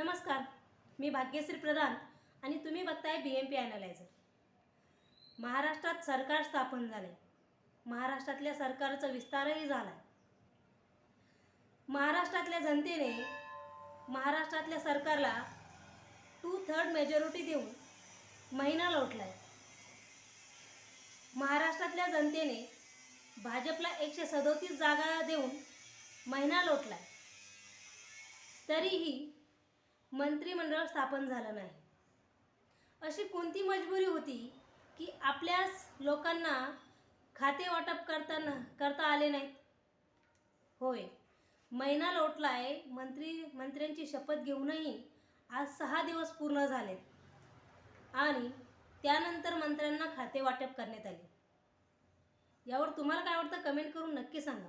नमस्कार. मी भाग्यश्री प्रधान आणि तुम्ही बघताय बी एम पी ॲनालायझर महाराष्ट्रात सरकार स्थापन झाले. महाराष्ट्रातल्या सरकारचा विस्तारही झाला महाराष्ट्रातल्या जनतेने महाराष्ट्रातल्या सरकारला टू थर्ड मेजॉरिटी देऊन महिना लोटला आहे महाराष्ट्रातल्या जनतेने भाजपला एकशे सदोतीस जागा देऊन महिना लोटलाय. तरीही मंत्रिमंडळ स्थापन झालं नाही. अशी कोणती मजबुरी होती की आपल्याच लोकांना खाते वाटप करताना करता आले नाहीत? होय. महिना लोटलाय मंत्री मंत्र्यांची शपथ घेऊनही आज सहा दिवस पूर्ण झालेत. आणि त्यानंतर मंत्र्यांना खाते वाटप करण्यात आले. यावर तुम्हाला काय वाटतं? कमेंट करून नक्की सांगा.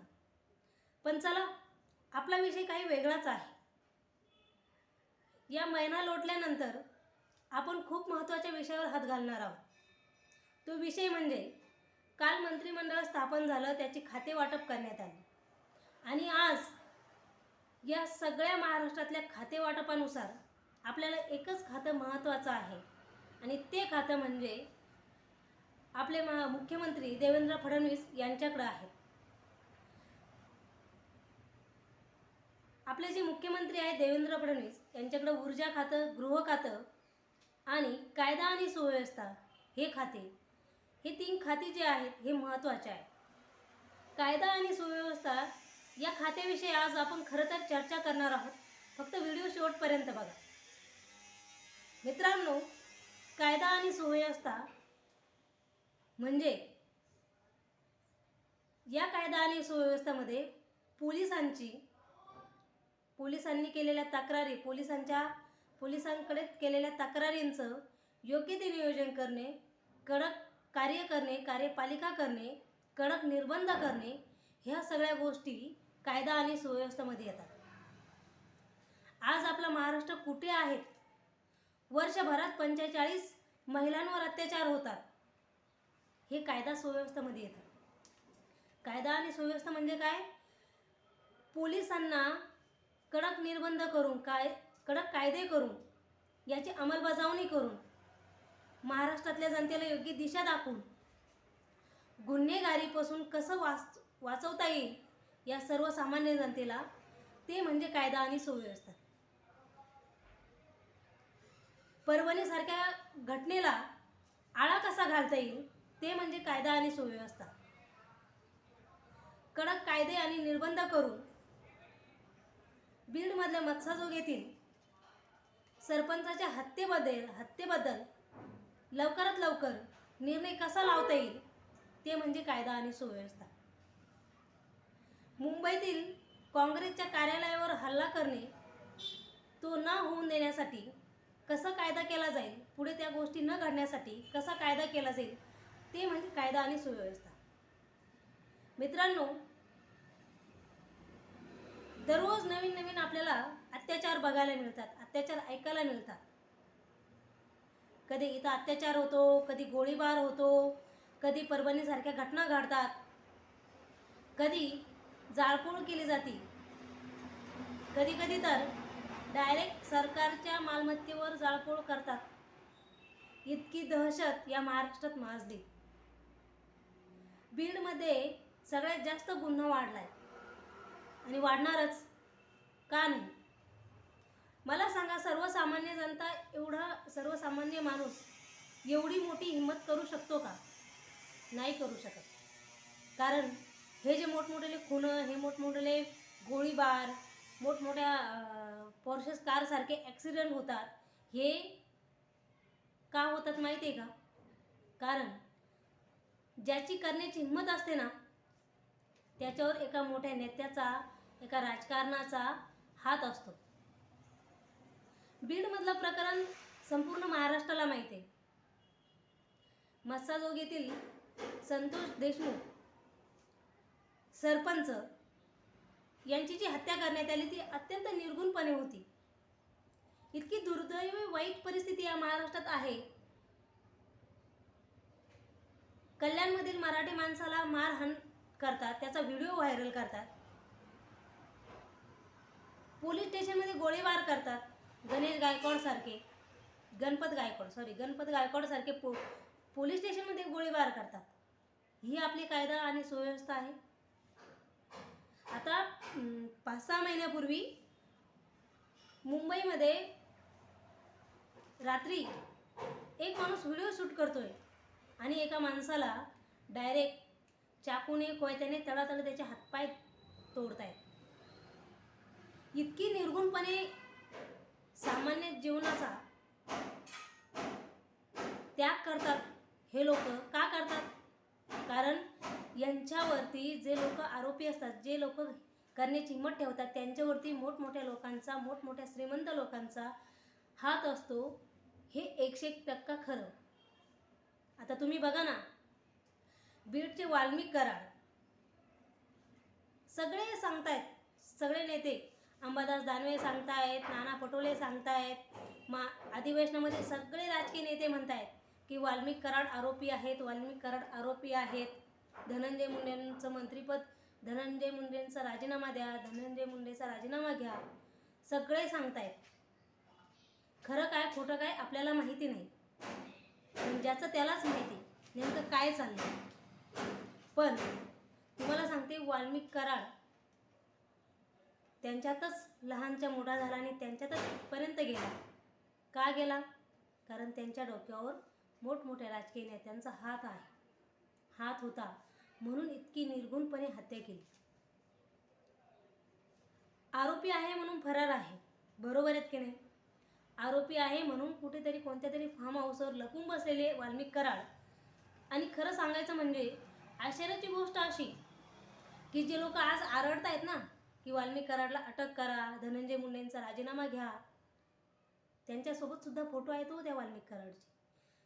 पण चला आपला विषय काही वेगळाच आहे. या महिना लोटल्यानंतर आपण खूप महत्त्वाच्या विषयावर हात घालणार आहोत. तो विषय म्हणजे काल मंत्रिमंडळ स्थापन झालं त्याची खाते वाटप करण्यात आली. आणि आज या सगळ्या महाराष्ट्रातल्या खाते वाटपानुसार आपल्याला एकच खातं महत्त्वाचं आहे. आणि ते खातं म्हणजे आपले महा मुख्यमंत्री देवेंद्र फडणवीस यांच्याकडं आहे. आपले जे मुख्यमंत्री आहेत देवेंद्र फडणवीस यांच्याकडं ऊर्जा खातं गृह खातं आणि कायदा आणि सुव्यवस्था हे खाते. हे तीन खाते जे आहेत हे महत्त्वाचे आहे कायदा आणि सुव्यवस्था या खात्याविषयी आज आपण खरं तर चर्चा करणार आहोत. फक्त व्हिडिओ शेवटपर्यंत बघा. मित्रांनो कायदा आणि सुव्यवस्था म्हणजे या कायदा आणि सुव्यवस्थेमध्ये पोलिसांची पोलिसांनी केलेल्या तक्रारी पोलिसांच्या पोलिसांकडे केलेल्या तक्रारींचं योग्य ते नियोजन करणे कडक कार्य करणे कार्यपालिका करणे कडक निर्बंध करणे ह्या सगळ्या गोष्टी कायदा आणि सुव्यवस्थेमध्ये येतात. आज आपला महाराष्ट्र कुठे आहेत वर्षभरात पंचेचाळीस महिलांवर अत्याचार होतात. हे कायदा सुव्यवस्थेमध्ये येतं कायदा आणि सुव्यवस्था म्हणजे काय? पोलिसांना कडक निर्बंध करून काय कडक कायदे करून याची अंमलबजावणी करून महाराष्ट्रातल्या जनतेला योग्य दिशा दाखवून गुन्हेगारीपासून कसं वाच वाचवता येईल या सर्वसामान्य जनतेला ते म्हणजे कायदा आणि सुव्यवस्था. परभणीसारख्या घटनेला आळा कसा घालता येईल ते म्हणजे कायदा आणि सुव्यवस्था. कडक कायदे आणि निर्बंध करून बीडमधल्या मत्साजोग येथील सरपंचाच्या हत्येबद्दल हत्येबद्दल लवकरात लवकर निर्णय कसा लावता येईल ते म्हणजे कायदा आणि सुव्यवस्था. मुंबईतील काँग्रेसच्या कार्यालयावर हल्ला करणे तो न होऊन देण्यासाठी कसा कायदा केला जाईल पुढे त्या गोष्टी न घडण्यासाठी कसा कायदा केला जाईल ते म्हणजे कायदा आणि सुव्यवस्था. मित्रांनो दररोज नवीन नवीन आपल्याला अत्याचार बघायला मिळतात अत्याचार ऐकायला मिळतात. कधी इथं अत्याचार होतो कधी गोळीबार होतो कधी परभणीसारख्या घटना घडतात कधी जाळपोळ केली जाते कधी कधी तर डायरेक्ट सरकारच्या मालमत्तेवर जाळपोळ करतात. इतकी दहशत या महाराष्ट्रात माजली. बीडमध्ये सगळ्यात जास्त गुन्हा वाढलाय. आणि वाढणारच. का नाही? मला सांगा सर्वसामान्य जनता एवढा सर्वसामान्य माणूस एवढी मोठी हिंमत करू शकतो का? नाही करू शकत. कारण हे जे मोठमोठेले खुणं हे मोठमोठेले गोळीबार मोठमोठ्या पोर्शस कारसारखे ॲक्सिडेंट होतात हे का होतात माहिती आहे का? कारण ज्याची करण्याची हिंमत असते ना त्याच्यावर एका मोठ्या नेत्याचा एका राजकारणाचा हात असतो. बीडमधलं प्रकरण संपूर्ण महाराष्ट्राला माहिती आहे. मस्साजोग येथील संतोष देशमुख सरपंच यांची जी हत्या करण्यात आली ती अत्यंत निर्गुणपणे होती. इतकी दुर्दैवी वाईट परिस्थिती या महाराष्ट्रात आहे. कल्याणमधील मराठी माणसाला मारहाण करतात त्याचा व्हिडिओ व्हायरल करतात. पोलीस स्टेशनमध्ये गोळीबार करतात. गणेश गायकवाडसारखे. गणपत गायकवाड सॉरी गणपत गायकवाडसारखे पो पोलीस स्टेशनमध्ये गोळीबार करतात. ही आपली कायदा आणि सुव्यवस्था आहे. आता पाच सहा महिन्यापूर्वी मुंबईमध्ये रात्री एक माणूस व्हिडिओ शूट करतोय आणि एका माणसाला डायरेक्ट चाकूने कोयत्याने तळातळ त्याचे हातपाय तोडतायत. इतकी निर्गुणपणे सामान्य जीवनाचा त्याग करतात हे लोक. का करतात? कारण यांच्यावरती जे लोक आरोपी असतात जे लोक करण्याची हिंमत ठेवतात त्यांच्यावरती मोठमोठ्या लोकांचा मोठमोठ्या श्रीमंत लोकांचा हात असतो हे एकशे एक टक्का खरं. आता तुम्ही बघा ना बीडचे वाल्मिक कराड. सगळे सांगतायत सगळे नेते अंबादास दानवे सांगतायत नाना पटोले सांगतायत मा अधिवेशनामध्ये सगळे राजकीय नेते म्हणतायत की वाल्मिक कराड आरोपी आहेत वाल्मिक कराड आरोपी आहेत. धनंजय मुंडेंचं मंत्रिपद धनंजय मुंडेंचा राजीनामा द्या धनंजय मुंडेचा राजीनामा घ्या. सगळे सांगतायत. खरं काय खोटं काय आपल्याला माहिती नाही. पण ज्याचं त्यालाच माहिती नेमकं काय चाललं पण तुम्हाला सांगते वाल्मिक कराड त्यांच्यातच लहानच्या मोठा झाला आणि त्यांच्यातच इथपर्यंत गेला. का गेला? कारण त्यांच्या डोक्यावर मोठमोठ्या राजकीय नेत्यांचा हात आहे. हात होता. म्हणून इतकी निर्गुणपणे हत्या केली. आरोपी आहे म्हणून फरार आहे. बरोबर आहेत की नाही? आरोपी आहे म्हणून कुठेतरी कोणत्या तरी फार्म हाऊसवर लपून बसलेले वाल्मिक कराड. आणि खरं सांगायचं म्हणजे आश्चर्याची गोष्ट अशी की जे लोक आज आरडतायत ना की वाल्मिक कराडला अटक करा धनंजय मुंडेंचा राजीनामा घ्या. त्यांच्यासोबत सुद्धा फोटो आहेत हो त्या वाल्मिक कराडचे.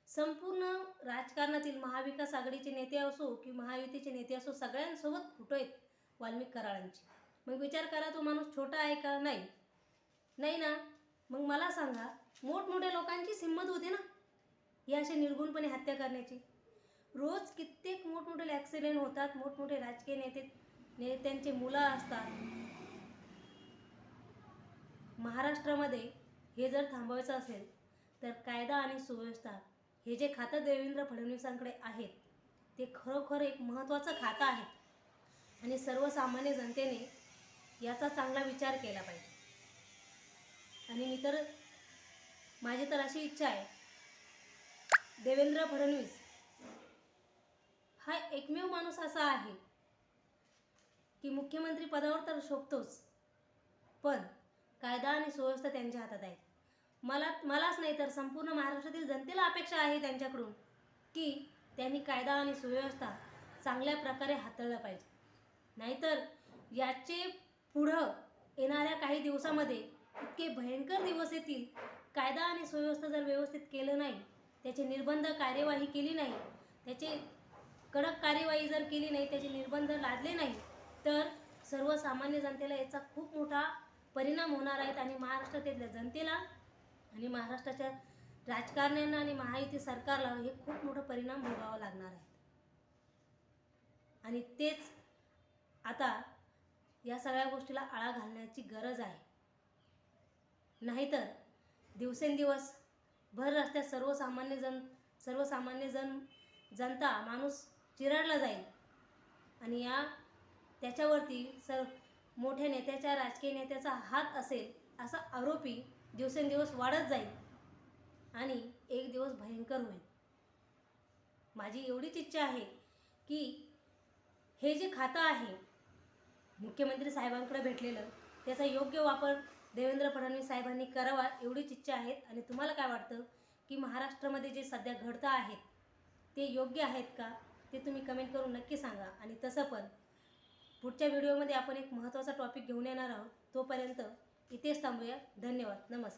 संपूर्ण राजकारणातील महाविकास आघाडीचे नेते असो की महायुतीचे नेते असो सगळ्यांसोबत फोटो आहेत वाल्मिक कराडांचे. मग विचार करा तो माणूस छोटा आहे का? नाही. नाही ना? मग मला सांगा मोठमोठ्या लोकांचीच हिंमत होते ना? या अशा निर्गुणपणे हत्या करण्याची. रोज कित्येक मोठमोठे ॲक्सिडेंट होतात मोठमोठे राजकीय नेते नेत्यांचे मुलं असतात. महाराष्ट्रामध्ये हे जर थांबवायचं असेल तर कायदा आणि सुव्यवस्था हे जे खातं देवेंद्र फडणवीसांकडे आहेत ते खरोखर एक महत्त्वाचं खातं आहे. आणि सर्वसामान्य जनतेने याचा चांगला विचार केला पाहिजे. आणि मी तर माझी तर अशी इच्छा आहे देवेंद्र फडणवीस हा एकमेव माणूस असा आहे की मुख्यमंत्री पदावर तर शोभतोच पण कायदा आणि सुव्यवस्था त्यांच्या हातात आहे मला मलाच नाही तर संपूर्ण महाराष्ट्रातील जनतेला अपेक्षा आहे त्यांच्याकडून की त्यांनी कायदा आणि सुव्यवस्था चांगल्या प्रकारे हाताळला पाहिजे. नाहीतर याचे पुढं येणाऱ्या काही दिवसामध्ये इतके भयंकर दिवस येतील कायदा आणि सुव्यवस्था जर व्यवस्थित केलं नाही त्याचे निर्बंध कार्यवाही केली नाही त्याचे कडक कार्यवाही जर केली नाही त्याचे निर्बंध लादले नाही तर सर्वसामान्य जनतेला याचा खूप मोठा परिणाम होणार आहेत आणि महाराष्ट्रातील जनतेला आणि महाराष्ट्राच्या राजकारण्यांना आणि महायुती सरकारला हे खूप मोठा परिणाम भोगावा लागणार आहे. आणि तेच आता या सगळ्या गोष्टीला आळा घालण्याची गरज आहे. नाहीतर दिवसेंदिवस भर रस्त्यात सर्वसामान्य जन सर्वसामान्य जन जनता माणूस चिरडला जाईल. आणि या त्याच्यावरती सर मोठ्या नेत्याच्या राजकीय नेत्याचा हात असेल असा आरोपी दिवसेंदिवस वाढत जाईल आणि एक दिवस भयंकर होईल. माझी एवढीच इच्छा आहे की हे जे खातं आहे मुख्यमंत्री साहेबांकडे भेटलेलं त्याचा योग्य वापर देवेंद्र फडणवीस साहेबांनी करावा एवढीच इच्छा आहे आणि तुम्हाला काय वाटतं की महाराष्ट्रामध्ये जे सध्या घडतं आहेत ते योग्य आहेत का? ते तुम्ही कमेंट करून नक्की सांगा. आणि तसं पण पुढच्या व्हिडिओमध्ये आपण एक महत्त्वाचा टॉपिक घेऊन येणार आहोत. तोपर्यंत इथेच थांबूया. धन्यवाद. नमस्कार.